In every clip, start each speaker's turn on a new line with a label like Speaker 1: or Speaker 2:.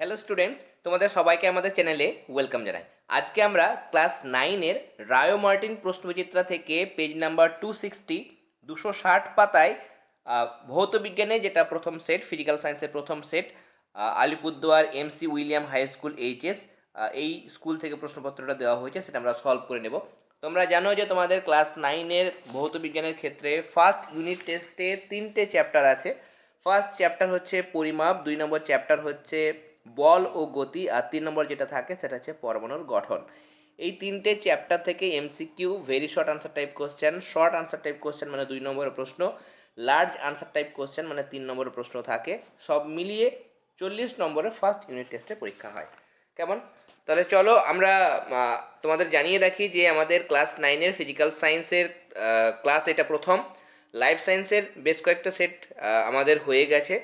Speaker 1: Hello students তোমাদের সবাইকে আমাদের চ্যানেলে ওয়েলকাম জানাই। আজকে আমরা ক্লাস নাইনের রায়ো মার্টিন প্রশ্নবিচিত্রা থেকে পেজ নাম্বার টু সিক্সটি দুশো ষাট পাতায় ভৌত বিজ্ঞানে যেটা প্রথম সেট ফিজিক্যাল সায়েন্সের প্রথম set Alipurduar MC William high school HS এই স্কুল থেকে প্রশ্নপত্রটা দেওয়া হয়েছে, সেটা আমরা সলভ করে নেব। তোমরা জানো যে তোমাদের ক্লাস নাইনের ভৌত বিজ্ঞানের ক্ষেত্রে ফার্স্ট ইউনিট টেস্টে তিনটে চ্যাপ্টার আছে। ফার্স্ট চ্যাপ্টার হচ্ছে পরিমাপ, দুই নম্বর চ্যাপ্টার হচ্ছে বল ও গতি আর তিন নম্বর যেটা থাকে সেটা হচ্ছে পরমাণুর গঠন। এই তিনটে চ্যাপ্টার থেকে MCQ very short answer type question short answer type question মানে দুই নম্বরের প্রশ্ন লার্জ আনসার টাইপ কোশ্চেন মানে তিন নম্বরের প্রশ্ন থাকে। সব মিলিয়ে চল্লিশ নম্বরের ফার্স্ট ইউনিট টেস্টে পরীক্ষা হয়। কেমন? তাহলে চলো আমরা তোমাদের জানিয়ে রাখি যে আমাদের ক্লাস নাইনের ফিজিক্যাল সায়েন্সের ক্লাস এটা প্রথম। লাইফ সায়েন্সের বেশ কয়েকটা সেট আমাদের হয়ে গেছে।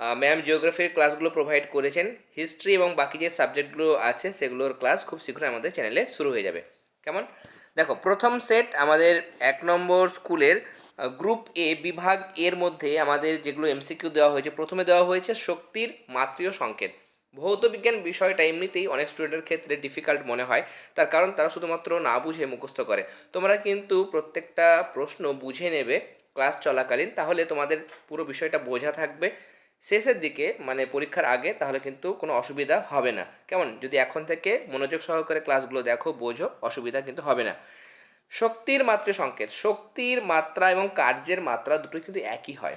Speaker 1: ম্যাম জিওগ্রাফির ক্লাসগুলো প্রোভাইড করেছেন। হিস্ট্রি এবং বাকি যে সাবজেক্টগুলো আছে, সেগুলোর ক্লাস খুব শীঘ্রই আমাদের চ্যানেলে শুরু হয়ে যাবে। কেমন? দেখো, প্রথম সেট আমাদের এক নম্বর স্কুলের গ্রুপ এ বিভাগ এর মধ্যে আমাদের যেগুলো এমসিকিউ দেওয়া হয়েছে, প্রথমে দেওয়া হয়েছে শক্তির মাত্রীয় সংকেত। ভৌত বিজ্ঞান বিষয়টা এমনিতেই অনেক স্টুডেন্টের ক্ষেত্রে ডিফিকাল্ট মনে হয়। তার কারণ তারা শুধুমাত্র না বুঝে মুখস্থ করে। তোমরা কিন্তু প্রত্যেকটা প্রশ্ন বুঝে নেবে ক্লাস চলাকালীন, তাহলে তোমাদের পুরো বিষয়টা বোঝা থাকবে। শেষের দিকে মানে পরীক্ষার আগে, তাহলে কিন্তু কোনো অসুবিধা হবে না। কেমন? যদি এখন থেকে মনোযোগ সহকারে ক্লাসগুলো দেখো, বোঝো, অসুবিধা কিন্তু হবে না। শক্তির মাত্রা সংকেত। শক্তির মাত্রা এবং কার্যের মাত্রা দুটোই কিন্তু একই হয়।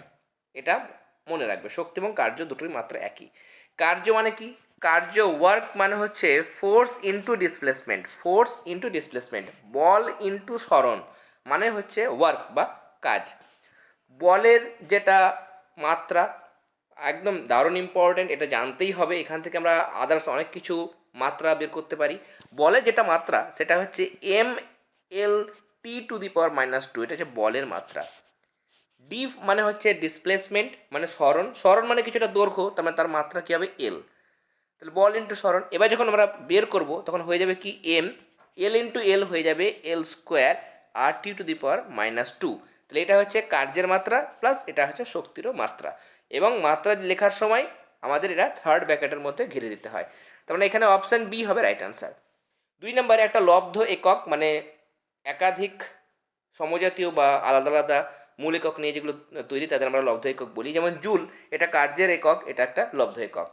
Speaker 1: এটা মনে রাখবে। শক্তি এবং কার্য দুটোই মাত্রা একই। কার্য মানে কি? কার্য ওয়ার্ক মানে হচ্ছে force into displacement force into displacement বল ইনটু স্মরণ মানে হচ্ছে ওয়ার্ক বা কাজ। বলের যেটা মাত্রা একদম দারুণ ইম্পর্ট্যান্ট এটা জানতেই হবে। এখান থেকে আমরা আদার্স অনেক কিছু মাত্রা বের করতে পারি। বলের যেটা মাত্রা, সেটা হচ্ছে M L T to the power minus two এটা হচ্ছে বলের মাত্রা। ডি মানে হচ্ছে ডিসপ্লেসমেন্ট মানে স্মরণ। স্মরণ মানে কিছুটা দৈর্ঘ্য, তার মানে তার মাত্রা কী হবে এল তাহলে বল ইন্টু স্মরণ। এবার যখন আমরা বের করব, তখন হয়ে যাবে কি এম এল ইন্টু এল হয়ে যাবে L square R T to the power minus two তাহলে এটা হচ্ছে কার্যের মাত্রা প্লাস এটা হচ্ছে শক্তিরও মাত্রা। এবং মাত্রা লেখার সময় আমাদের এটা থার্ড ব্যাকেটের মধ্যে ঘিরে দিতে হয়। তার মানে এখানে অপশান বি হবে রাইট অ্যান্সার দুই নম্বরে একটা লব্ধ একক মানে একাধিক সমজাতীয় বা আলাদা আলাদা মূল একক নিয়ে যেগুলো তৈরি, তাদের আমরা লব্ধ একক বলি। যেমন জুল, এটা কার্যের একক, এটা একটা লব্ধ একক।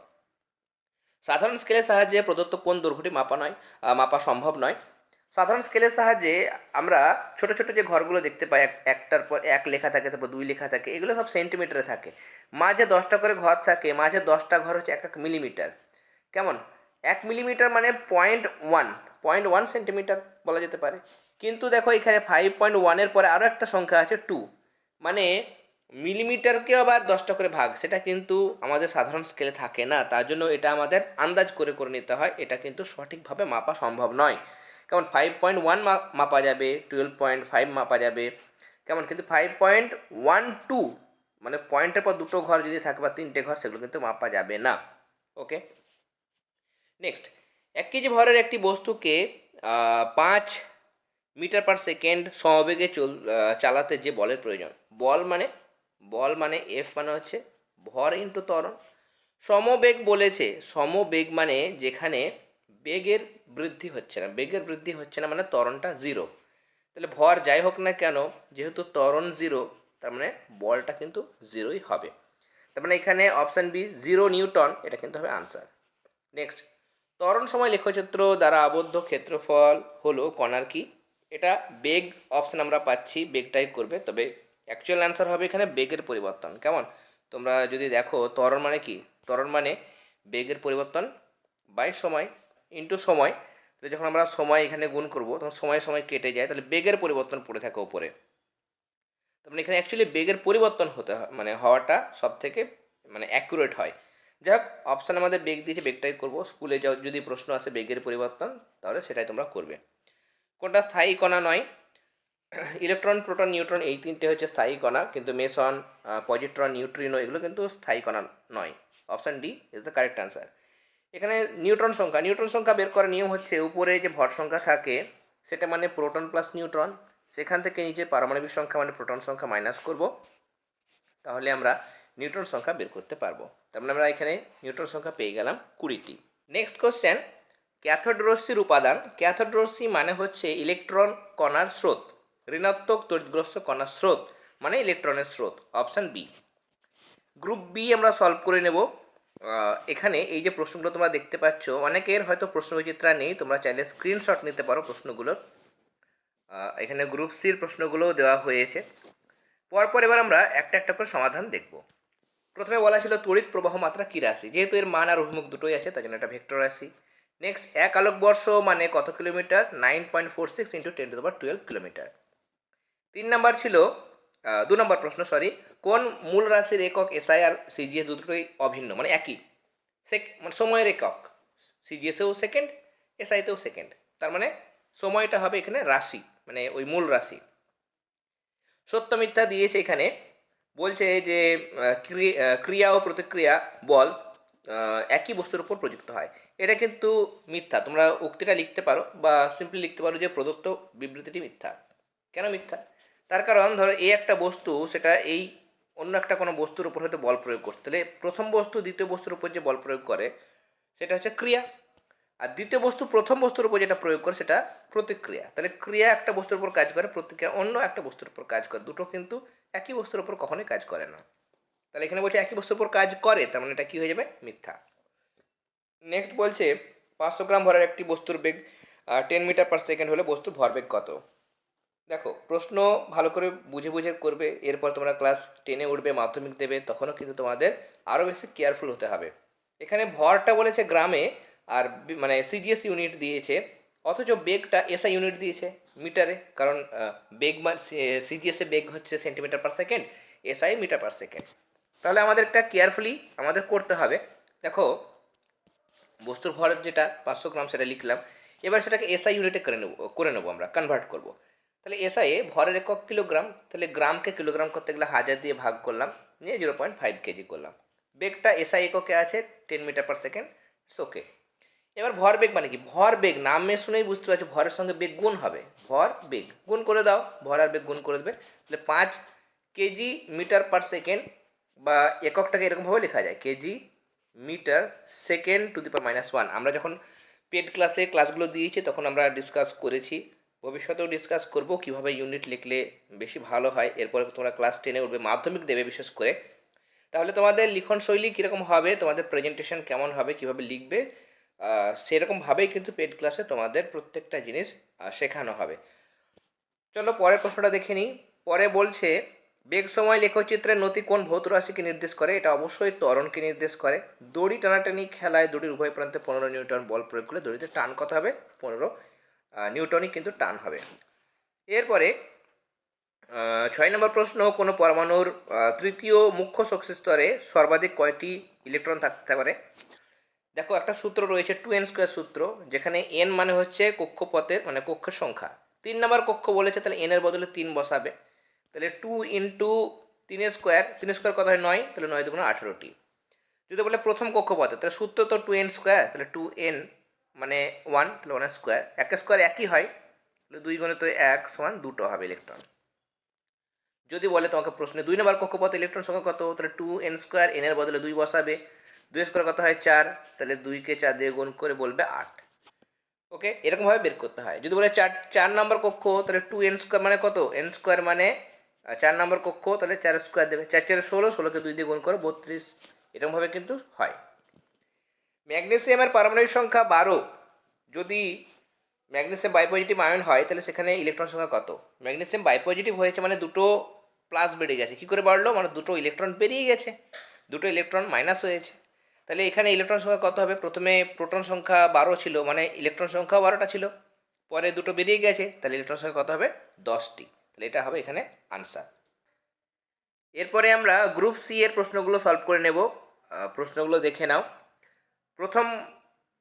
Speaker 1: সাধারণ স্কেলের সাহায্যে প্রদত্ত কোন দৈর্ঘ্যটি মাপা নয় মাপা সম্ভব নয়। সাধারণ স্কেলের সাহায্যে আমরা ছোট ছোট যে ঘরগুলো দেখতে পাই, এক, একটার পর এক লেখা থাকে, তারপর দুই লেখা থাকে, এগুলো সব সেন্টিমিটারে থাকে। মাঝে দশটা করে ঘর থাকে, মাঝে দশটা ঘর হচ্ছে এক এক মিলিমিটার কেমন? এক মিলিমিটার মানে point one point one centimetre বলা যেতে পারে। কিন্তু দেখো এখানে ফাইভ পয়েন্ট ওয়ানের পরে আরও একটা সংখ্যা আছে টু মানে মিলিমিটারকে আবার দশটা করে ভাগ, সেটা কিন্তু আমাদের সাধারণ স্কেলে থাকে না। তার জন্য এটা আমাদের আন্দাজ করে করে নিতে হয়। এটা কিন্তু সঠিকভাবে মাপা সম্ভব নয়। কেমন ফাইভ পয়েন্ট ওয়ান মাপা যাবে টুয়েলভ পয়েন্ট ফাইভ মাপা যাবে। কেমন? কিন্তু ফাইভ পয়েন্ট ওয়ান টু মানে পয়েন্টের পর দুটো ঘর যদি থাকে বা তিনটে ঘর, সেগুলো কিন্তু মাপা যাবে না। ওকে নেক্সট এক কেজি ভরের একটি বস্তুকে পাঁচ মিটার পার সেকেন্ড সমবেগে চল চালাতে যে বলের প্রয়োজন। বল মানে বল মানে এফ মানে হচ্ছে ভর ইন্টু ত্বরণ। সমবেগ বলেছে, সমবেগ মানে যেখানে বেগের বৃদ্ধি হচ্ছে না। বেগের বৃদ্ধি হচ্ছে না মানে ত্বরণটা জিরো তাহলে ভর যাই হোক না কেন, যেহেতু ত্বরণ জিরো তার মানে বলটা কিন্তু জিরোই হবে। তার মানে এখানে অপশান বি জিরো নিউটন, এটা কিন্তু হবে আনসার নেক্সট ত্বরণ সময় লেখচিত্র দ্বারা আবদ্ধ ক্ষেত্রফল হলো কণার কি? এটা বেগ অপশান আমরা পাচ্ছি বেগটাই করবে, তবে অ্যাকচুয়াল অ্যান্সার হবে এখানে বেগের পরিবর্তন। কেমন? তোমরা যদি দেখো, ত্বরণ মানে কি? ত্বরণ মানে বেগের পরিবর্তন বাই সময় ইন্টু সময়, তাহলে যখন আমরা সময় এখানে গুণ করব, তখন সময় সময় কেটে যায়, তাহলে বেগের পরিবর্তন পড়ে থাকে ওপরে তার মানে এখানে অ্যাকচুয়ালি বেগের পরিবর্তন হতে হয় মানে হওয়াটা সব থেকে মানে অ্যাকুরেট হয়। যাই হোক অপশান আমাদের বেগ দিয়েছে বেগটাই করব, স্কুলে যা- যদি প্রশ্ন আসে বেগের পরিবর্তন, তাহলে সেটাই তোমরা করবে। কোনটা স্থায়ী কণা নয়? ইলেকট্রন, প্রোটন, নিউট্রন, এই তিনটে হচ্ছে স্থায়ী কণা, কিন্তু মেসন পজিট্রন, নিউট্রিনো, এগুলো কিন্তু স্থায়ী কণা নয়। Option D is the correct answer এখানে নিউট্রন সংখ্যা নিউট্রন সংখ্যা বের করার নিয়ম হচ্ছে উপরে যে ভর সংখ্যা থাকে, সেটা মানে প্রোটন প্লাস নিউট্রন, সেখান থেকে নিচে পারমাণবিক সংখ্যা মানে প্রোটন সংখ্যা মাইনাস করব, তাহলে আমরা নিউট্রন সংখ্যা বের করতে পারব। তার মানে আমরা এখানে নিউট্রন সংখ্যা পেয়ে গেলাম কুড়িটি। নেক্সট কোশ্চেন ক্যাথোড উপাদান ক্যাথোড মানে হচ্ছে ইলেকট্রন কণার স্রোত, ঋণাত্মক তড়িৎগ্রস্ত কণার স্রোত মানে ইলেকট্রনের স্রোত অপশান বি গ্রুপ বি আমরা সলভ করে নেব এখানে এই যে প্রশ্নগুলো তোমরা দেখতে পাচ্ছ, অনেকের হয়তো প্রশ্নবিচিত্রা নেই, তোমরা চাইলে স্ক্রিনশট নিতে পারো প্রশ্নগুলোর। এখানে গ্রুপ সির প্রশ্নগুলোও দেওয়া হয়েছে। পরপর এবার আমরা একটা একটা করে সমাধান দেখব। প্রথমে বলা ছিল তড়িৎ প্রবাহ মাত্রা কী রাশি? যেহেতু এর মান আর অভিমুখ দুটোই আছে তার জন্য একটা ভেক্টর রাশি। নেক্সট এক আলোকবর্ষ মানে কত kilometre? Nine point four six into ten to twelve kilometre তিন নাম্বার ছিল দু নম্বর প্রশ্ন সরি কোন মূল রাশির একক এসআই আর সিজিএস দুটোই অভিন্ন? মানে একই। সেক মানে সময়ের একক। সিজিএসেও সেকেন্ড এসআইতেও সেকেন্ড তার মানে সময়টা হবে এখানে রাশি মানে ওই মূল রাশি। সত্য মিথ্যা দিয়েছে এখানে। বলছে যে ক্রি- ক্রিয়া ও প্রতিক্রিয়া বল একই বস্তুর উপর প্রযুক্ত হয়। এটা কিন্তু মিথ্যা। তোমরা উক্তিটা লিখতে পারো বা সিম্পলি লিখতে পারো যে প্রদত্ত বিবৃতিটি মিথ্যা। কেন মিথ্যা? তার কারণ ধরো এই একটা বস্তু সেটা এই অন্য একটা কোনো বস্তুর উপর হয়তো বল প্রয়োগ করছে। তাহলে প্রথম বস্তু, দ্বিতীয় বস্তুর উপর যে বল প্রয়োগ করে, সেটা হচ্ছে ক্রিয়া। আর দ্বিতীয় বস্তু, প্রথম বস্তুর উপর যেটা প্রয়োগ করে, সেটা প্রতিক্রিয়া। তাহলে ক্রিয়া একটা বস্তুর উপর কাজ করে, প্রতিক্রিয়া অন্য একটা বস্তুর উপর কাজ করে। দুটো কিন্তু একই বস্তুর উপর কখনোই কাজ করে না। তাহলে এখানে বলছে একই বস্তুর উপর কাজ করে, তার মানে এটা কী হয়ে যাবে? মিথ্যা। নেক্সট বলছে পাঁচশো গ্রাম ভরের একটি বস্তুর বেগ টেন মিটার পার সেকেন্ড হলে বস্তুর ভরবেগ কত? দেখো, প্রশ্ন ভালো করে বুঝে বুঝে করবে, এরপর তোমরা ক্লাস টেনে উঠবে, মাধ্যমিক দেবে, তখনও কিন্তু তোমাদের আরও বেশি কেয়ারফুল হতে হবে। এখানে ভরটা বলেছে গ্রামে, আর মানে সিজিএস ইউনিট দিয়েছে, অথচ বেগটা এসআই ইউনিট দিয়েছে, মিটারে, কারণ বেগ সিজিএসে বেগ হচ্ছে centimetre per second SI metre per second তাহলে আমাদের একটা কেয়ারফুলি আমাদের করতে হবে। দেখো, বস্তুর ভর যেটা, পাঁচশো গ্রাম সেটা লিখলাম, এবার সেটাকে এসআই ইউনিটে করে নেব করে নেব আমরা কনভার্ট করব। তাহলে এসআই এ ভরের একক কিলোগ্রাম, তাহলে গ্রামকে কিলোগ্রাম করতে গেলে হাজার দিয়ে ভাগ করলাম, নিয়ে জিরো পয়েন্ট ফাইভ কেজি করলাম। বেগটা এসআই এককে আছে ten metre per second okay এবার ভর বেগ মানে কি? ভর বেগ, নামে শুনেই বুঝতে পারছ, ভরের সঙ্গে বেগ গুণ হবে। ভর বেগ, গুণ করে দাও, ভর আর বেগ গুণ করে দেবে। তাহলে পাঁচ কেজি মিটার পার সেকেন্ড বা এককটাকে এরকমভাবে লেখা যায়, KG metre second to the power minus one আমরা যখন পেড ক্লাসে ক্লাসগুলো দিয়েছি, তখন আমরা ডিসকাস করেছি। ভবিষ্যতেও ডিসকাস করব কীভাবে ইউনিট লিখলে বেশি ভালো হয়। এরপরে তোমরা ক্লাস টেনে উঠবে, মাধ্যমিক দেবে বিশেষ করে। তাহলে তোমাদের লিখন শৈলী কীরকম হবে, তোমাদের প্রেজেন্টেশন কেমন হবে, কীভাবে লিখবে সেরকমভাবেই কিন্তু পেড ক্লাসে তোমাদের প্রত্যেকটা জিনিস শেখানো হবে। চলো পরের প্রশ্নটা দেখে নিই। পরে বলছে, বেগ সময় লেখচিত্রের নতি কোন ভৌত রাশিকে নির্দেশ করে? এটা অবশ্যই ত্বরণকে নির্দেশ করে। দড়ি টানাটানি খেলায় দড়ির উভয় প্রান্তে পনেরো নিউটন বল প্রয়োগ করলে দড়িতে টান কত হবে, পনেরো। নিউটনই কিন্তু টান হবে। এরপরে ছয় নম্বর প্রশ্ন, কোনো পরমাণুর তৃতীয় মুখ্য শক্তি স্তরে সর্বাধিক কয়টি ইলেকট্রন থাকতে পারে? দেখো, একটা সূত্র রয়েছে টু এন স্কোয়ার সূত্র, যেখানে এন মানে হচ্ছে কক্ষপথের মানে কক্ষের সংখ্যা। তিন নম্বর কক্ষ বলেছে, তাহলে এনের বদলে তিন বসাবে। তাহলে টু ইন্টু তিনের স্কোয়ার তিন স্কোয়ার কথা হয়? নয়, তাহলে নয় দুগুণ আঠেরোটি। যদি বলে প্রথম কক্ষপথে, তাহলে সূত্র তো টু এন স্কোয়ার তাহলে টু এন মানে ওয়ান তাহলে ওয়ানের স্কোয়ার এক স্কোয়ার একই হয়, তাহলে দুই গুণে তো এক সমান দুটো হবে ইলেকট্রন যদি বলে তোমাকে প্রশ্নে, দুই নম্বর কক্ষপথে ইলেকট্রন সংখ্যা কত? তাহলে টু এন স্কোয়ার এন এর বদলে দুই বসাবে। দুই স্কোয়ার কত হয়? চার, তাহলে দুইকে চার দিয়ে গুণ করে বলবে আট। ওকে এরকমভাবে বের করতে হয়। যদি বলে চার চার নম্বর কক্ষ, তাহলে টু এন স্কোয়ার মানে কত? এন স্কোয়ার মানে চার নম্বর কক্ষ, তাহলে চার স্কোয়ার দেবে। চার, চারে ষোলো, ষোলোকে দুই দিয়ে গুণ করো বত্রিশ। এরকমভাবে কিন্তু হয়। ম্যাগনেসিয়ামের পারমাণবিক সংখ্যা বারো। যদি ম্যাগনেসিয়াম বাইপজিটিভ আয়ন হয়, তাহলে সেখানে ইলেকট্রন সংখ্যা কত? ম্যাগনেসিয়াম বাইপজিটিভ হয়েছে মানে দুটো প্লাস বেড়ে গেছে। কী করে বাড়লো? মানে দুটো ইলেকট্রন বেরিয়ে গেছে। দুটো ইলেকট্রন মাইনাস হয়েছে। তাহলে এখানে ইলেকট্রন সংখ্যা কত হবে? প্রথমে প্রোটন সংখ্যা বারো ছিল মানে ইলেকট্রন সংখ্যাও বারোটা ছিল। পরে দুটো বেরিয়ে গেছে, তাহলে ইলেকট্রন সংখ্যা কত হবে? দশটি। তাহলে এটা হবে এখানে আনসার এরপরে আমরা গ্রুপ সি এর প্রশ্নগুলো সলভ করে নেব। প্রশ্নগুলো দেখে নাও। প্রথম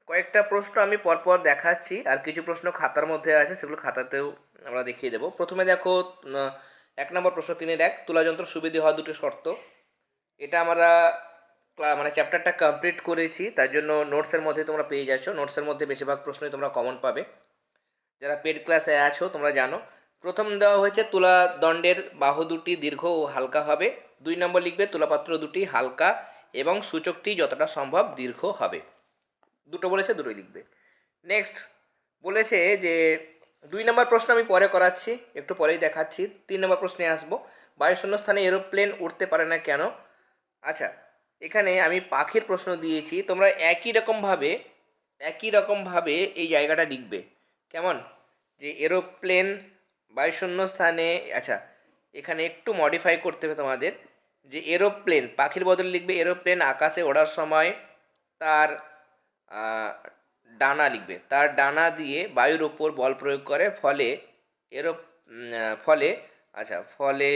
Speaker 1: কয়েকটা প্রশ্ন আমি পরপর দেখাচ্ছি, আর কিছু প্রশ্ন খাতার মধ্যে আছে, সেগুলো খাতাতেও আমরা দেখিয়ে দেবো। প্রথমে দেখো এক নম্বর প্রশ্ন তিনের এক তুলাযন্ত্র সুবিধে হওয়া দুটো শর্ত। এটা আমরা মানে চ্যাপ্টারটা কমপ্লিট করেছি, তার জন্য নোটসের মধ্যে তোমরা পেয়ে যাচ্ছ। নোটসের মধ্যে বেশিরভাগ প্রশ্নই তোমরা কমন পাবে। যারা পেড ক্লাসে আছো, তোমরা জানো। প্রথম দেওয়া হয়েছে তুলা দণ্ডের বাহু দুটি দীর্ঘ ও হালকা হবে। দুই নম্বর লিখবে, তুলাপাত্র দুটি হালকা। এবং সূচকটি যতটা সম্ভব দীর্ঘ হবে। দুটো বলেছে, দুটোই লিখবে। নেক্সট বলেছে যে, দুই নম্বর প্রশ্ন আমি পরে করাচ্ছি, একটু পরেই দেখাচ্ছি। তিন নম্বর প্রশ্নে আসব। বায়ুশূন্য স্থানে এরোপ্লেন উঠতে পারে না কেন? আচ্ছা এখানে আমি পাখির প্রশ্ন দিয়েছি। তোমরা একই রকমভাবে একই রকমভাবে এই জায়গাটা লিখবে। কেমন? যে এরোপ্লেন বায়ুশূন্য স্থানে আচ্ছা এখানে একটু মডিফাই করতে হবে তোমাদের। যে এরোপ্লেন, পাখির বদলে লিখবে এরোপ্লেন আকাশে ওড়ার সময় তার ডানা লিখবে। তার ডানা দিয়ে বায়ুর ওপর বল প্রয়োগ করে, ফলে এরো ফলে আচ্ছা ফলে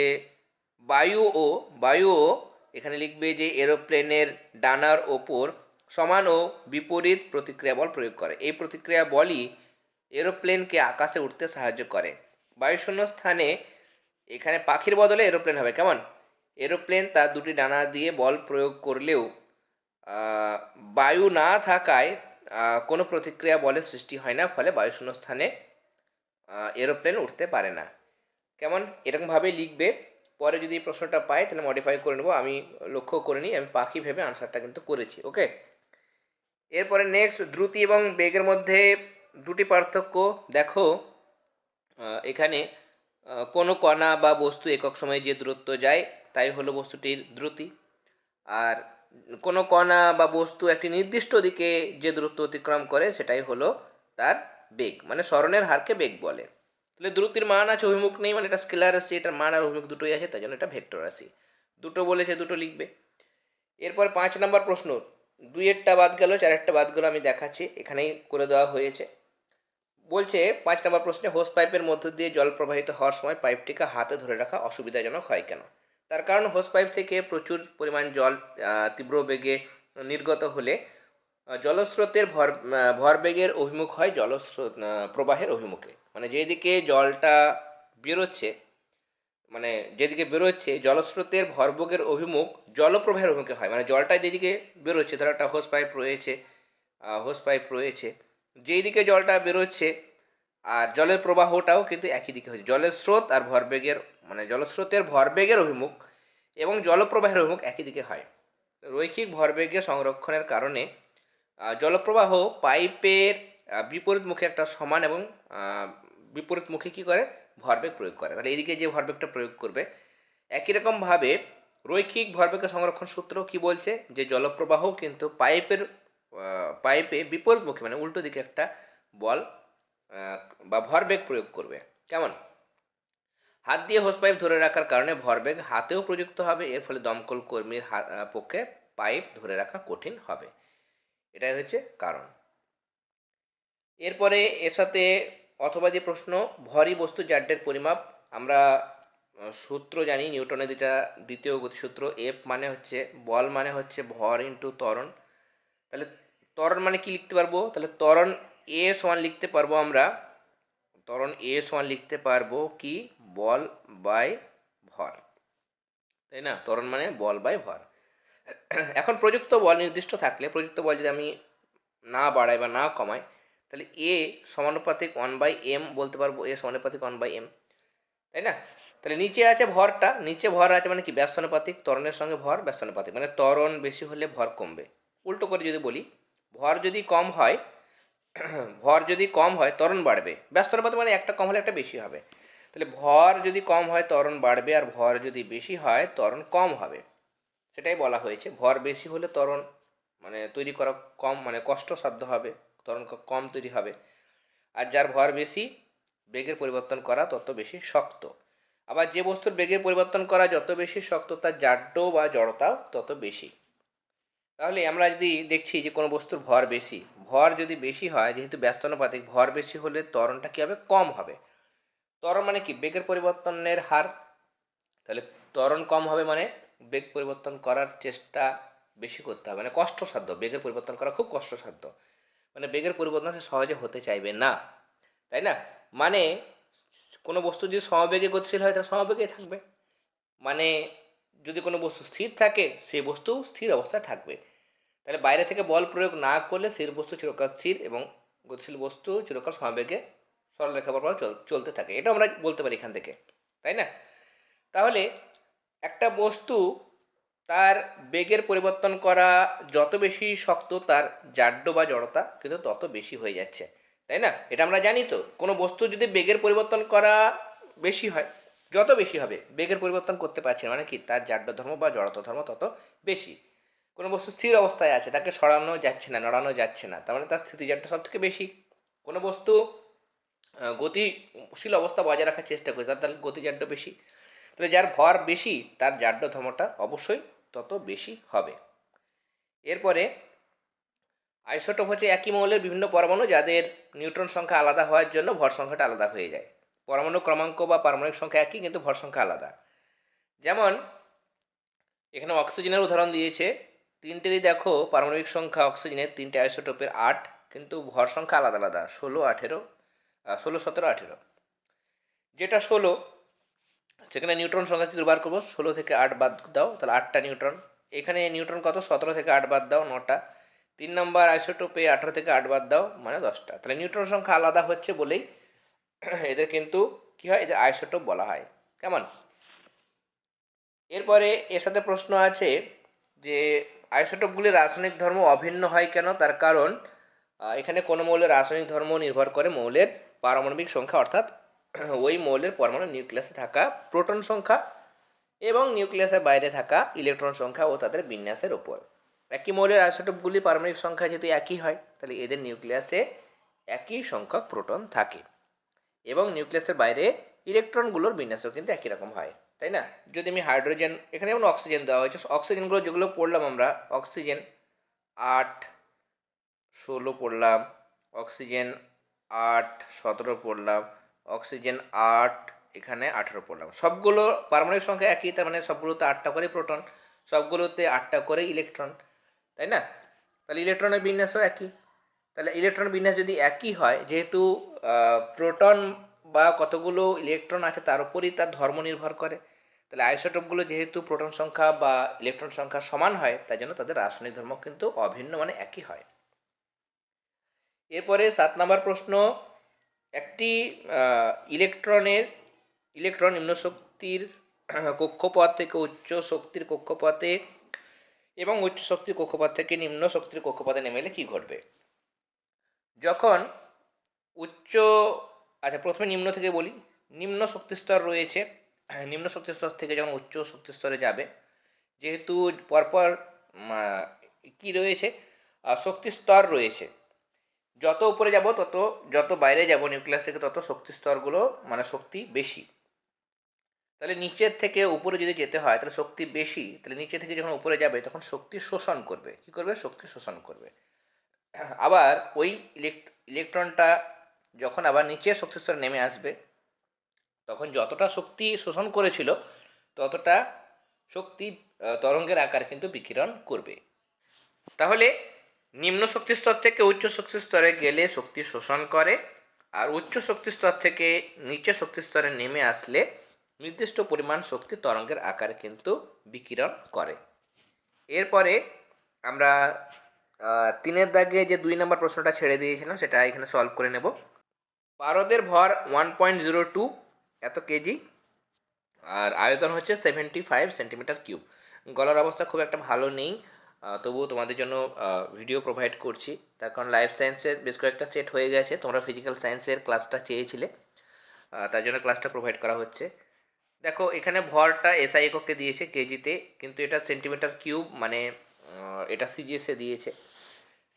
Speaker 1: বায়ু ও বায়ু ও এখানে লিখবে যে এরোপ্লেনের ডানার ওপর সমান ও বিপরীত প্রতিক্রিয়া বল প্রয়োগ করে। এই প্রতিক্রিয়া বলই এরোপ্লেনকে আকাশে উঠতে সাহায্য করে। বায়ুশূন্য স্থানে এখানে পাখির বদলে এরোপ্লেন হবে, কেমন? এরোপ্লেন তার দুটি ডানা দিয়ে বল প্রয়োগ করলেও বায়ু না থাকায় কোনো প্রতিক্রিয়া বলের সৃষ্টি হয় না, ফলে বায়ুশূন্য স্থানে এরোপ্লেন উঠতে পারে না। কেমন? এরকমভাবে লিখবে। পরে যদি প্রশ্নটা পাই, তাহলে মডিফাই করে নেব। আমি লক্ষ্য করে নিই, আমি পাখি ভেবে আনসারটা কিন্তু করেছি ওকে এরপরে নেক্সট দ্রুতি এবং বেগের মধ্যে দুটি পার্থক্য। দেখো এখানে কোনো কণা বা বস্তু একক সময়ে যে দূরত্ব যায় তাই হলো বস্তুটির দ্রুতি। আর কোনো কণা বা বস্তু একটি নির্দিষ্ট দিকে যে দ্রুত অতিক্রম করে, সেটাই হলো তার বেগ মানে স্মরণের হারকে বেগ বলে। তাহলে দ্রুতির মান আছে, অভিমুখ নেই মানে এটা স্কেলার রাশি, এটার মান আর অভিমুখ দুটোই আছে, তাই জন্য এটা ভেক্টর রাশি। দুটো বলেছে, দুটো লিখবে। এরপর পাঁচ নম্বর প্রশ্ন, দুইয়েরটা বাদ গেল, চারেরটা বাদ গেল, আমি দেখাচ্ছি, এখানেই করে দেওয়া হয়েছে। বলছে, পাঁচ নম্বর প্রশ্নে হোস পাইপের মধ্য দিয়ে জল প্রবাহিত হওয়ার সময় পাইপটিকে হাতে ধরে রাখা অসুবিধাজনক হয় কেন? তার কারণ হোস পাইপ থেকে প্রচুর পরিমাণ জল তীব্র বেগে নির্গত হলে জলস্রোতের ভর ভরবেগের অভিমুখ হয় জলস্রোত প্রবাহের অভিমুখে। মানে যেদিকে জলটা বেরোচ্ছে মানে যেদিকে বেরোচ্ছে, জলস্রোতের ভরবেগের অভিমুখ জলপ্রবাহের অভিমুখে হয়। মানে জলটা যেদিকে বেরোচ্ছে ধরো একটা হোস পাইপ রয়েছে হোস পাইপ রয়েছে। যেই দিকে জলটা বেরোচ্ছে, আর জলের প্রবাহটাও কিন্তু একই দিকে হচ্ছে। জলের স্রোত আর ভরবেগের মানে জলস্রোতের ভরবেগের অভিমুখ এবং জলপ্রবাহের অভিমুখ একই দিকে হয়। রৈখিক ভরবেগের সংরক্ষণের কারণে জলপ্রবাহ পাইপের বিপরীত মুখে একটা সমান এবং বিপরীত মুখে কী করে? ভরবেগ প্রয়োগ করে। তাহলে এইদিকে যে ভরবেগটা প্রয়োগ করবে, একই রকমভাবে রৈখিক ভরবেগের সংরক্ষণ সূত্র কি বলছে? যে জলপ্রবাহ কিন্তু পাইপের পাইপে বিপরীত মুখে মানে উল্টো দিকে একটা বল বা ভরবেগ প্রয়োগ করবে। কেমন? হাত দিয়ে হোস পাইপ ধরে রাখার কারণে ভরবেগ হাতেও প্রযুক্ত হবে, এর ফলে দমকল কর্মীর পক্ষে পাইপ ধরে রাখা কঠিন হবে। এটাই হচ্ছে কারণ। এরপরে এর সাথে অথবা যে প্রশ্ন ভরই বস্তু জাড্ডের পরিমাপ, আমরা সূত্র জানি, নিউটনের যেটা দ্বিতীয় গতিসূত্র এফ মানে হচ্ছে বল মানে হচ্ছে ভর ইন্টু ত্বরণ। তাহলে ত্বরণ মানে কি লিখতে পারব? তাহলে ত্বরণ এ সমান লিখতে পারব আমরা ত্বরণ এ সমান লিখতে পারব কি? বল বাই ভর। তাই না? ত্বরণ মানে বল বাই ভর। এখন প্রযুক্ত বল নির্দিষ্ট থাকলে, প্রযুক্ত বল যদি আমি না বাড়াই বা না কমাই, তাহলে এ সমানুপাতিক ওয়ান বাই এম বলতে পারব, এ সমানুপাতিক ওয়ান বাই এম তাই না? তাহলে নিচে আছে ভরটা, নিচে ভর আছে মানে কি? ব্যস্তানুপাতিক ত্বরণের সঙ্গে ভর ব্যস্তানুপাতিক মানে ত্বরণ বেশি হলে ভর কমবে। উল্টো করে যদি বলি, ভর যদি কম হয় ভর যদি কম হয়, ত্বরণ বাড়বে। ব্যস্তানুপাতিক মানে একটা কম হলে একটা বেশি হবে। তাহলে ভর যদি কম হয়, ত্বরণ বাড়বে, আর ভর যদি বেশি হয়, ত্বরণ কম হবে। সেটাই বলা হয়েছে। ভর বেশি হলে ত্বরণ মানে তৈরি করা কম মানে কষ্টসাধ্য হবে। ত্বরণ কম তৈরি হবে। আর যার ভর বেশি, বেগের পরিবর্তন করা তত বেশি শক্ত। আবার যে বস্তুর বেগের পরিবর্তন করা যত বেশি শক্ত, তার জাড্য বা জড়তাও তত বেশি। তাহলে আমরা যদি দেখছি যে কোনো বস্তুর ভর বেশি ভর যদি বেশি হয়, যেহেতু ব্যস্তানুপাতিক, ভর বেশি হলে ত্বরণটা কী হবে? কম হবে। ত্বরণ মানে কি? বেগের পরিবর্তনের হার। তাহলে ত্বরণ কম হবে মানে বেগ পরিবর্তন করার চেষ্টা বেশি করতে হবে। মানে কষ্টসাধ্য, বেগের পরিবর্তন করা খুব কষ্টসাধ্য। মানে বেগের পরিবর্তন সে সহজে হতে চাইবে না। তাই না? মানে কোনো বস্তু যদি সমবেগে গতিশীল হয়, তাহলে সমবেগেই থাকবে। মানে যদি কোনো বস্তু স্থির থাকে, সেই বস্তু স্থির অবস্থায় থাকবে। তাহলে বাইরে থেকে বল প্রয়োগ না করলে স্থির বস্তু চিরকাল স্থির এবং গতিশীল বস্তু চিরকাল সমবেগে সরলরেখা বরাবর চল, চলতে থাকে। এটা আমরা বলতে পারি এখান থেকে, তাই না? তাহলে একটা বস্তু তার বেগের পরিবর্তন করা যত বেশি শক্ত তার জাড্য বা জড়তা কিন্তু তত বেশি হয়ে যাচ্ছে, তাই না? এটা আমরা জানি তো। কোনো বস্তু যদি বেগের পরিবর্তন করা বেশি হয়, যত বেশি হবে, বেগের পরিবর্তন করতে পারছে মানে কি? তার জাড্য ধর্ম বা জড়তা ধর্ম তত বেশি। কোনো বস্তু স্থির অবস্থায় আছে, তাকে সরানো যাচ্ছে না, নড়ানো যাচ্ছে না। তার মানে তার স্থিতিজাড্য সব থেকে বেশি। কোনো বস্তু গতিশীল অবস্থা বজায় রাখার চেষ্টা করে, তার তাহলে গতিজাড্য বেশি। তাহলে যার ভর বেশি, তার জাড্য ধর্মটা অবশ্যই তত বেশি হবে। এরপরে, আইসোটোপ হচ্ছে একই মৌলের বিভিন্ন পরমাণু, যাদের নিউট্রন সংখ্যা আলাদা হওয়ার জন্য ভর সংখ্যাটা আলাদা হয়ে যায়। পরমাণু ক্রমাঙ্ক বা পারমাণবিক সংখ্যা একই, কিন্তু ভর সংখ্যা আলাদা। যেমন, এখানে অক্সিজেনের উদাহরণ দিয়েছে তিনটেরই দেখো পারমাণবিক সংখ্যা অক্সিজেনের তিনটে আইসোটোপের আট, কিন্তু ভর সংখ্যা আলাদা আলাদা, ষোলো, আঠেরো ষোলো, সতেরো, আঠেরো। যেটা ষোলো, সেখানে নিউট্রন সংখ্যা কী বার করব। ষোলো থেকে আট বাদ দাও, তাহলে আটটা নিউট্রন। এখানে নিউট্রন কত? সতেরো থেকে আট বাদ দাও, নটা। তিন নম্বর আইসোটোপে আঠেরো থেকে আট বাদ দাও মানে দশটা। তাহলে নিউট্রন সংখ্যা আলাদা হচ্ছে বলেই এদের কিন্তু কী হয়? এদের আইসোটোপ বলা হয়। কেমন? এরপরে এর সাথে প্রশ্ন আছে যে আইসোটোপগুলির রাসায়নিক ধর্ম অভিন্ন হয় কেন? তার কারণ এখানে কোনো মৌলের রাসায়নিক ধর্ম নির্ভর করে মৌলের পারমাণবিক সংখ্যা, অর্থাৎ ওই মৌলের পরমাণু নিউক্লিয়াসে থাকা প্রোটন সংখ্যা এবং নিউক্লিয়াসের বাইরে থাকা ইলেকট্রন সংখ্যা ও তাদের বিন্যাসের ওপর। একই মৌলের আইসোটোপগুলি পারমাণবিক সংখ্যা যেহেতু একই হয়, তাহলে এদের নিউক্লিয়াসে একই সংখ্যক প্রোটন থাকে এবং নিউক্লিয়াসের বাইরে ইলেকট্রনগুলোর বিন্যাসও কিন্তু একই রকম হয়। তাই না? যদি আমি হাইড্রোজেন এখানে যেমন অক্সিজেন দেওয়া হয়েছে অক্সিজেনগুলো যেগুলো পড়লাম আমরা অক্সিজেন আট, ষোলো পড়লাম অক্সিজেন আট, সতেরো পড়লাম অক্সিজেন আট, এখানে আঠেরো পড়লাম। সবগুলো পারমাণবিক সংখ্যা একই, তার মানে সবগুলোতে আটটা করে প্রোটন সবগুলোতে আটটা করে ইলেকট্রন তাই না? তাহলে ইলেকট্রনের বিন্যাসও একই। তাহলে ইলেকট্রন বিন্যাস যদি একই হয়, যেহেতু প্রোটন বা কতগুলো ইলেকট্রন আছে তার উপরই তার ধর্ম নির্ভর করে। তাহলে আইসোটোপগুলো যেহেতু প্রোটন সংখ্যা বা ইলেকট্রন সংখ্যা সমান হয়, তাই জন্য তাদের রাসায়নিক ধর্ম কিন্তু অভিন্ন মানে একই হয়। এরপরে সাত নম্বর প্রশ্ন, একটি ইলেকট্রনের ইলেকট্রন নিম্ন শক্তির কক্ষপথ থেকে উচ্চ শক্তির কক্ষপথে এবং উচ্চ শক্তির কক্ষপথ থেকে নিম্ন শক্তির কক্ষপথে নেমে এলে কী ঘটবে? যখন উচ্চ আচ্ছা প্রথমে নিম্ন থেকে বলি। নিম্ন শক্তিস্তর রয়েছে। নিম্ন শক্তিস্তর থেকে যখন উচ্চ শক্তিস্তরে যাবে যেহেতু পরপর কি রয়েছে? আহ, শক্তি স্তর রয়েছে। যত উপরে যাব তত যত বাইরে যাব নিউক্লিয়াস থেকে তত শক্তি স্তরগুলো মানে শক্তি বেশি। তাহলে নিচের থেকে উপরে যদি যেতে হয় তাহলে শক্তি বেশি। তাহলে নিচে থেকে যখন উপরে যাবে তখন শক্তি শোষণ করবে। কি করবে? শক্তি শোষণ করবে। আবার ওই ইলেকট্র ইলেকট্রনটা যখন আবার নিচে শক্তি স্তরে নেমে আসবে, তখন যতটা শক্তি শোষণ করেছিল, ততটা শক্তি তরঙ্গের আকার কিন্তু বিকিরণ করবে। তাহলে নিম্ন শক্তি স্তর থেকে উচ্চ শক্তি স্তরে গেলে শক্তি শোষণ করে, আর উচ্চ শক্তি স্তর থেকে নিচে শক্তি স্তরে নেমে আসলে নির্দিষ্ট পরিমাণ শক্তি তরঙ্গের আকার কিন্তু বিকিরণ করে। এরপরে আমরা তিনের দাগে যে দুই নম্বর প্রশ্নটা ছেড়ে দিয়েছিলাম, সেটা এখানে সলভ করে নেব। পারদের ভর ওয়ান পয়েন্ট জিরো টু এত কেজি, আর আয়তন হচ্ছে সেভেন্টি ফাইভ সেন্টিমিটার কিউব গলার অবস্থা খুব একটা ভালো নেই তবুও তোমাদের জন্য ভিডিও প্রোভাইড করছি। তার কারণ লাইফ সায়েন্সের বেশ কয়েকটা সেট হয়ে গেছে, তোমরা ফিজিক্যাল সায়েন্সের ক্লাসটা চেয়েছিলে তার জন্য ক্লাসটা প্রোভাইড করা হচ্ছে। দেখো, এখানে ভরটা এসআই এককে দিয়েছে কেজিতে, কিন্তু এটা সেন্টিমিটার কিউব মানে এটা সিজিএসে দিয়েছে।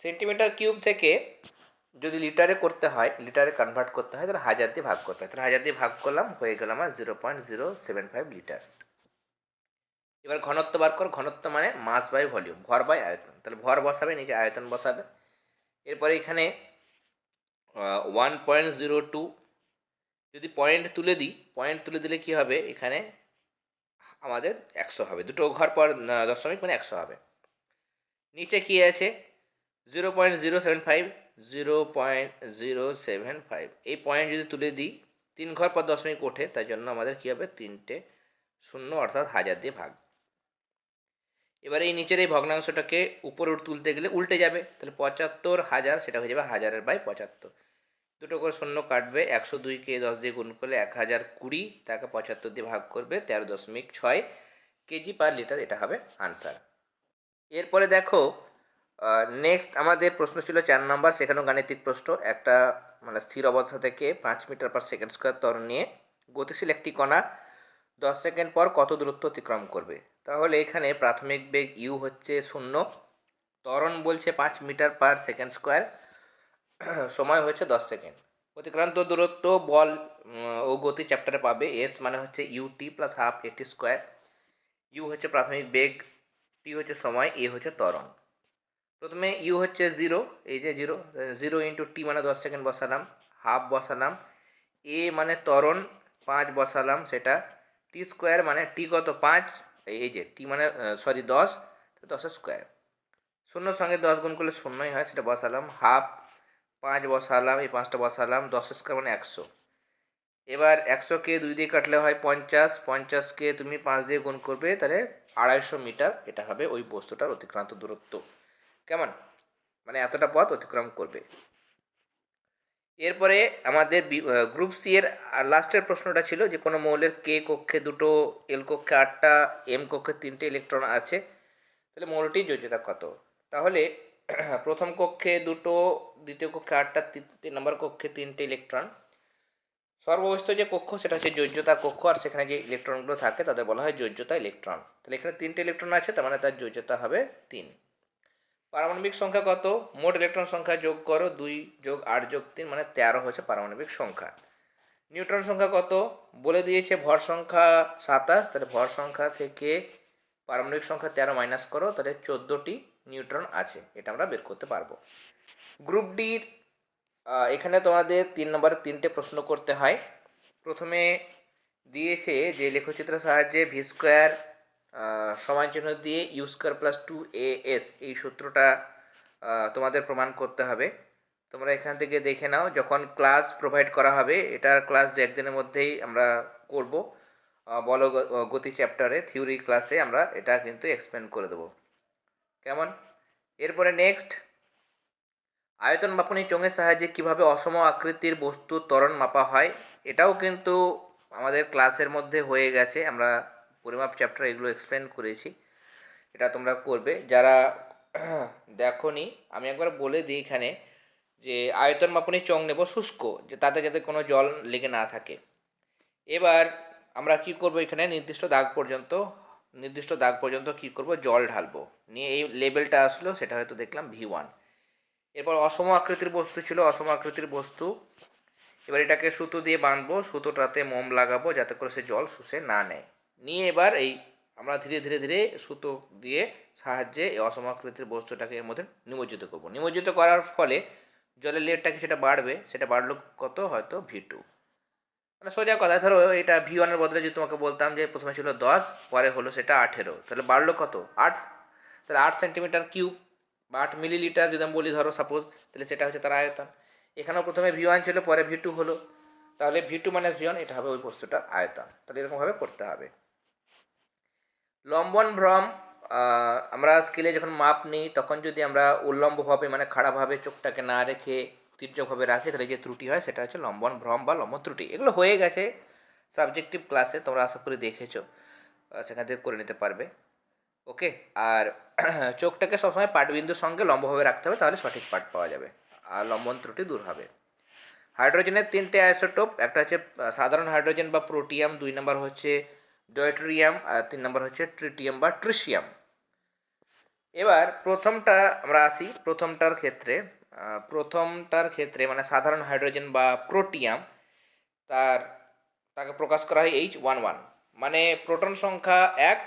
Speaker 1: সেন্টিমিটার কিউব থেকে যদি লিটারে করতে হয় লিটারে কনভার্ট করতে হয়, তাহলে হাজার দিয়ে ভাগ করতে হয়। তাহলে হাজার দিয়ে ভাগ করলাম, হয়ে গেল আমার zero point zero seven five litre এবার ঘনত্ব বার কর, ঘনত্ব মানে মাস বাই ভলিউম ভর বাই আয়তন। তাহলে ভর বসাবে, নিচে আয়তন বসাবে। এরপরে এখানে ওয়ান পয়েন্ট জিরো টু যদি পয়েন্ট তুলে দিই পয়েন্ট তুলে দিলে কি হবে? এখানে আমাদের একশো হবে। দুটো ঘর পর দশমিক মানে একশো হবে। নিচে কি আছে? Zero point zero seven five zero point zero seven five এই পয়েন্ট যদি তুলে দিই, তিন ঘর পর দশমিক ওঠে, তাই জন্য আমাদের কী হবে? তিনটে শূন্য অর্থাৎ হাজার দিয়ে ভাগ। এবার এই নিচের এই ভগ্নাংশটাকে উপরে তুলতে গেলে উল্টে যাবে। তাহলে পঁচাত্তর হাজার, সেটা হয়ে যাবে হাজারের বাই পঁচাত্তর। দুটো করে শূন্য কাটবে, একশো দুইকে দশ দিয়ে গুণ করলে এক হাজার কুড়ি, তাকে পঁচাত্তর দিয়ে ভাগ করবে তেরো দশমিক ছয় কেজি পার লিটার, এটা হবে আনসার। এরপরে দেখো নেক্সট আমাদের প্রশ্ন ছিল চার নম্বর, সেখানেও গাণিতিক প্রশ্ন। একটা মানে স্থির অবস্থা থেকে পাঁচ মিটার পার সেকেন্ড স্কোয়ার ত্বরণ নিয়ে গতিশীল একটি কণা দশ সেকেন্ড পর কত দূরত্ব অতিক্রম করবে? তাহলে এখানে প্রাথমিক বেগ ইউ হচ্ছে শূন্য। ত্বরণ বলছে পাঁচ মিটার পার সেকেন্ড স্কোয়ার সময় হচ্ছে দশ সেকেন্ড অতিক্রান্ত দূরত্ব বল ও গতি চ্যাপ্টারে পাবে এস মানে হচ্ছে UT plus half AT square U হচ্ছে প্রাথমিক বেগ টি হচ্ছে সময় এ হচ্ছে ত্বরণ। প্রথমে ইউ হচ্ছে জিরো, এই যে জিরো জিরো ইন্টু টি মানে দশ সেকেন্ড বসালাম, হাফ বসালাম, এ মানে ত্বরণ, পাঁচ বসালাম সেটা, টি স্কোয়ার মানে টি কত পাঁচ, এই যে টি মানে সরি দশ দশের স্কোয়ার। শূন্যর সঙ্গে দশ গুণ করলে শূন্যই হয়, সেটা বসালাম, হাফ, পাঁচ বসালাম, এই পাঁচটা বসালাম, দশ স্কোয়ার মানে একশো। এবার একশোকে দুই দিয়ে কাটলে হয় পঞ্চাশ, পঞ্চাশকে তুমি পাঁচ দিয়ে গুণ করবে, তাহলে আড়াইশো মিটার, এটা হবে ওই বস্তুটার অতিক্রান্ত দূরত্ব। কেমন? মানে এতটা পথ অতিক্রম করবে। এরপরে আমাদের গ্রুপ সি এর লাস্টের প্রশ্নটা ছিল যে কোনো মৌলের কে কক্ষে দুটো এল কক্ষে আটটা এম কক্ষে তিনটে ইলেকট্রন আছে। তাহলে মৌলটির যোজ্যতা কত? তাহলে প্রথম কক্ষে দুটো, দ্বিতীয় কক্ষে আটটা তিন- তিন নম্বর কক্ষে তিনটে ইলেকট্রন সর্ববস্থ যে কক্ষ, সেটা হচ্ছে যোজ্যতা কক্ষ, আর সেখানে যে ইলেকট্রনগুলো থাকে, তাদের বলা হয় যোজ্যতা ইলেকট্রন তাহলে এখানে তিনটে ইলেকট্রন আছে, তার মানে তার যোজ্যতা হবে তিন। পারমাণবিক সংখ্যা কত? মোট ইলেকট্রন সংখ্যা যোগ করো দুই যোগ আট যোগ তিন মানে তেরো হচ্ছে পারমাণবিক সংখ্যা। নিউট্রন সংখ্যা কত? বলে দিয়েছে ভর সংখ্যা সাতাশ, তাহলে ভর সংখ্যা থেকে পারমাণবিক সংখ্যা তেরো মাইনাস করো, তাহলে চোদ্দোটি নিউট্রন আছে, এটা আমরা বের করতে পারব। গ্রুপ ডির এখানে তোমাদের তিন নম্বরে তিনটে প্রশ্ন করতে হয়। প্রথমে দিয়েছে যে লেখচিত্রের সাহায্যে ভি স্কোয়ার সমান চিহ্ন দিয়ে U plus two A S এই সূত্রটা তোমাদের প্রমাণ করতে হবে। তোমরা এখান থেকে দেখে নাও, যখন ক্লাস প্রোভাইড করা হবে, এটার ক্লাস একদিনের মধ্যেই আমরা করব বল গতি চ্যাপ্টারে থিওরি ক্লাসে আমরা এটা কিন্তু এক্সপ্লেন করে দেবো। কেমন? এরপরে নেক্সট আয়তন মাপনী চোঙের সাহায্যে কীভাবে অসম আকৃতির বস্তুর ত্বরণ মাপা হয়, এটাও কিন্তু আমাদের ক্লাসের মধ্যে হয়ে গেছে, আমরা পরিমাপ চ্যাপ্টার এগুলো এক্সপ্লেন করেছি। এটা তোমরা করবে। যারা দেখোনি, আমি একবার বলে দিই এখানে যে আয়তন মাপনী চোঙ নেব শুষ্ক, যে তাতে যাতে কোনো জল লেগে না থাকে। এবার আমরা কি করব এখানে? নির্দিষ্ট দাগ পর্যন্ত, নির্দিষ্ট দাগ পর্যন্ত কি করব? জল ঢালবো। নিয়ে এই লেভেলটা আসলো, সেটা হয়তো দেখলাম ভি ওয়ান এরপর অসম আকৃতির বস্তু ছিল, অসম আকৃতির বস্তু। এবার এটাকে সুতো দিয়ে বাঁধবো, সুতোটাতে মোম লাগাবো, যাতে করে সে জল শুষে না নেয়। নিয়ে এবার এই আমরা ধীরে ধীরে ধীরে সুতো দিয়ে সাহায্যে এই অসম আকৃতির বস্তুটাকে এর মধ্যে নিমজ্জিত করব। নিমজ্জিত করার ফলে জলের লেয়ারটা সেটা বাড়বে, সেটা বাড়লো কত? হয়তো ভি টু মানে সোজা কথা, ধরো এটা ভি ওয়ানের বদলে যদি তোমাকে বলতাম যে প্রথমে ছিল দশ, পরে হলো সেটা আঠেরো, তাহলে বাড়লো কত? আট, তাহলে আট সেন্টিমিটার কিউব বা আট মিলিলিটার যদি আমি বলি, ধরো সাপোজ তাহলে সেটা হচ্ছে তার আয়তন। এখানেও প্রথমে ভি ওয়ান ছিল, পরে ভি টু হলো। তাহলে V two minus V one এটা হবে ওই বস্তুটার আয়তন। তাহলে এরকমভাবে করতে হবে। লম্বন ভ্রম আমরা স্কেলে যখন মাপ নিই, তখন যদি আমরা উল্লম্বভাবে মানে খাড়াভাবে চোখটাকে না রেখে তির্যকভাবে রাখি, তাহলে যে ত্রুটি হয়, সেটা হচ্ছে লম্বন ভ্রম বা লম্বন ত্রুটি। এগুলো হয়ে গেছে। সাবজেক্টিভ ক্লাসে তোমরা আশা করি দেখেছ। সেখান থেকে করে নিতে পারবে। ওকে আর চোখটাকে সবসময় পাটবিন্দুর সঙ্গে লম্বভাবে রাখতে হবে, তাহলে সঠিক পাট পাওয়া যাবে। আর লম্বন ত্রুটি দূর হবে। হাইড্রোজেনের তিনটে আইসোটোপ একটা হচ্ছে সাধারণ হাইড্রোজেন বা প্রোটিয়াম দুই নম্বর হচ্ছে ডয়ট্রিয়াম, আর তিন নম্বর হচ্ছে ট্রিটিয়াম বা ট্রিশিয়াম। এবার প্রথমটা আমরা আসি, প্রথমটার ক্ষেত্রে প্রথমটার ক্ষেত্রে মানে সাধারণ হাইড্রোজেন বা প্রোটিয়াম, তার, তাকে প্রকাশ করা হয় এইচ ওয়ান ওয়ান মানে প্রোটন সংখ্যা এক,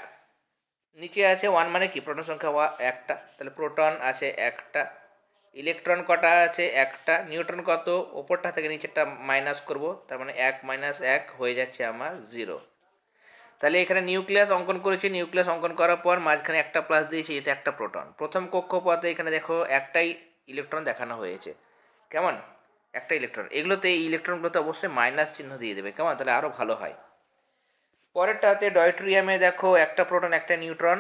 Speaker 1: নিচে আছে ওয়ান মানে কি? প্রোটন সংখ্যা একটা। তাহলে প্রোটন আছে একটা, ইলেকট্রন কটা আছে একটা, নিউট্রন কত? ওপরটা থেকে নিচেরটা মাইনাস করব, তার মানে এক মাইনাস এক হয়ে যাচ্ছে আমার জিরো। তাহলে এখানে নিউক্লিয়াস অঙ্কন করেছি, নিউক্লিয়াস অঙ্কন করার পর মাঝখানে একটা প্লাস দিয়েছি এতে একটা প্রোটন প্রথম কক্ষপথে এখানে দেখো একটাই ইলেকট্রন দেখানো হয়েছে। কেমন? একটা ইলেকট্রন এগুলোতে এই ইলেকট্রনগুলোতে অবশ্যই মাইনাস চিহ্ন দিয়ে দেবে। কেমন? তাহলে আরও ভালো হয়। পরেরটাতে ডয়ট্রিয়ামে দেখো একটা প্রোটন একটা নিউট্রন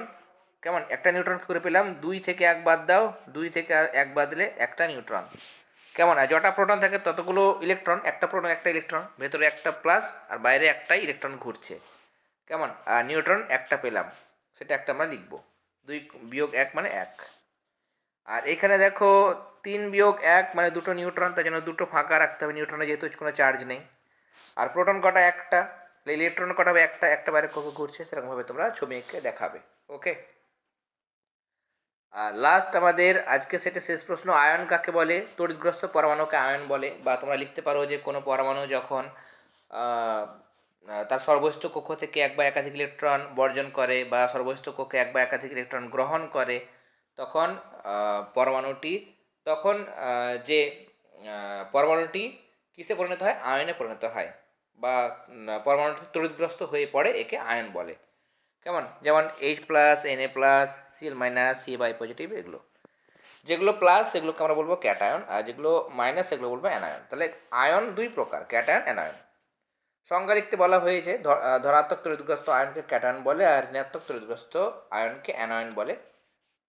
Speaker 1: কেমন? একটা নিউট্রন করে পেলাম? দুই থেকে এক বাদ দাও। দুই থেকে এক বাদ দিলে একটা নিউট্রন কেমন? আর যটা প্রোটন থাকে ততগুলো ইলেকট্রন একটা প্রোটন একটা ইলেকট্রন ভেতরে একটা প্লাস আর বাইরে একটাই ইলেকট্রন ঘুরছে। কেমন? নিউট্রন একটা পেলাম। সেটা একটা আমরা লিখব। দুই বিয়োগ এক মানে এক। আর এখানে দেখো, তিন বিয়োগ এক মানে দুটো নিউট্রন, তার জন্য দুটো ফাঁকা রাখতে হবে। নিউট্রনে যেহেতু কোনো চার্জ নেই। আর প্রোটন কটা একটা? ইলেকট্রন কটা হবে? একটা একটা বাইরে কখন ঘুরছে, সেরকমভাবে তোমরা ছবি এঁকে দেখাবে। ওকে? আর লাস্ট আমাদের আজকে সেটা শেষ প্রশ্ন, আয়ন কাকে বলে? তড়িৎগ্রস্ত পরমাণুকে আয়ন বলে। বা তোমরা লিখতে পারো যে কোনো পরমাণু যখন তার সর্বোচ্চ কক্ষ থেকে এক বা একাধিক ইলেকট্রন বর্জন করে বা সর্বোচ্চ কক্ষে এক বা একাধিক ইলেকট্রন গ্রহণ করে তখন পরমাণুটি, তখন যে পরমাণুটি কিসে পরিণত হয়? আয়নে পরিণত হয় বা পরমাণুটি তড়িৎগ্রস্ত হয়ে পড়ে, একে আয়ন বলে। কেমন? যেমন H plus N A plus C L minus C by positive এগুলো। যেগুলো প্লাস সেগুলোকে আমরা বলব ক্যাটায়ন আর যেগুলো মাইনাস সেগুলো বলব অ্যানায়ন তাহলে আয়ন দুই প্রকার ক্যাটায়ন অ্যানায়ন সংজ্ঞা লিখতে বলা হয়েছে ধনাত্মক তড়িৎগ্রস্ত আয়নকে ক্যাটায়ন বলে আর ঋণাত্মক তড়িৎগ্রস্ত আয়নকে অ্যানায়ন বলে।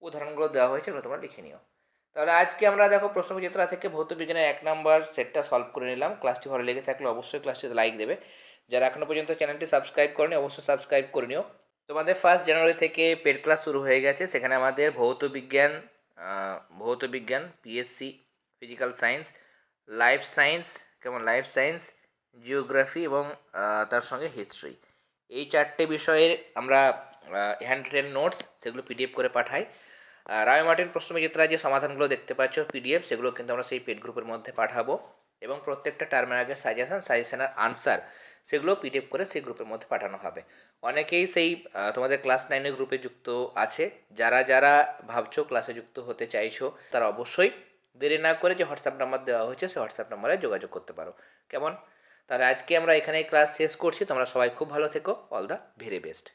Speaker 1: উদাহরণগুলো দেওয়া হয়েছে, এগুলো তোমরা লিখে নিও। তাহলে আজকে আমরা দেখো প্রশ্নবিচিত্রা থেকে ভৌত বিজ্ঞানের এক নম্বর সেটটা সলভ করে নিলাম। ক্লাসটি ভালো লেগে থাকলে অবশ্যই ক্লাসটিতে লাইক দেবে। যারা এখনও পর্যন্ত চ্যানেলটি সাবস্ক্রাইব করেনি, অবশ্যই সাবস্ক্রাইব করে নিও। তোমাদের ফার্স্ট জানুয়ারি থেকে পেড ক্লাস শুরু হয়ে গেছে। সেখানে আমাদের ভৌত বিজ্ঞান ভৌত বিজ্ঞান PSC physical science life science কেমন লাইফ সায়েন্স জিওগ্রাফি এবং তার সঙ্গে হিস্ট্রি এই চারটে বিষয়ের আমরা হ্যান্ড রিটেন নোটস সেগুলো পিডিএফ করে পাঠাই। রায় মার্টিন প্রশ্নবিচিত্রা যে সমাধানগুলো দেখতে পাচ্ছ পিডিএফ সেগুলো কিন্তু আমরা সেই পেড গ্রুপের মধ্যে পাঠাবো এবং প্রত্যেকটা টার্মের আগে সাজেশন সাজেশনের আনসার সেগুলো পিডিএফ করে সেই গ্রুপের মধ্যে পাঠানো হবে। অনেকেই সেই তোমাদের ক্লাস নাইনের গ্রুপে যুক্ত আছে। যারা যারা ভাবছ ক্লাসে যুক্ত হতে চাইছো, তারা অবশ্যই দেরি না করে যে হোয়াটসঅ্যাপ নাম্বার দেওয়া হয়েছে সেই হোয়াটসঅ্যাপ নাম্বারে যোগাযোগ করতে পারো। কেমন? তাহলে আজকে আমরা এখানে ক্লাস শেষ করছি। তোমরা সবাই খুব ভালো থেকো। All the very best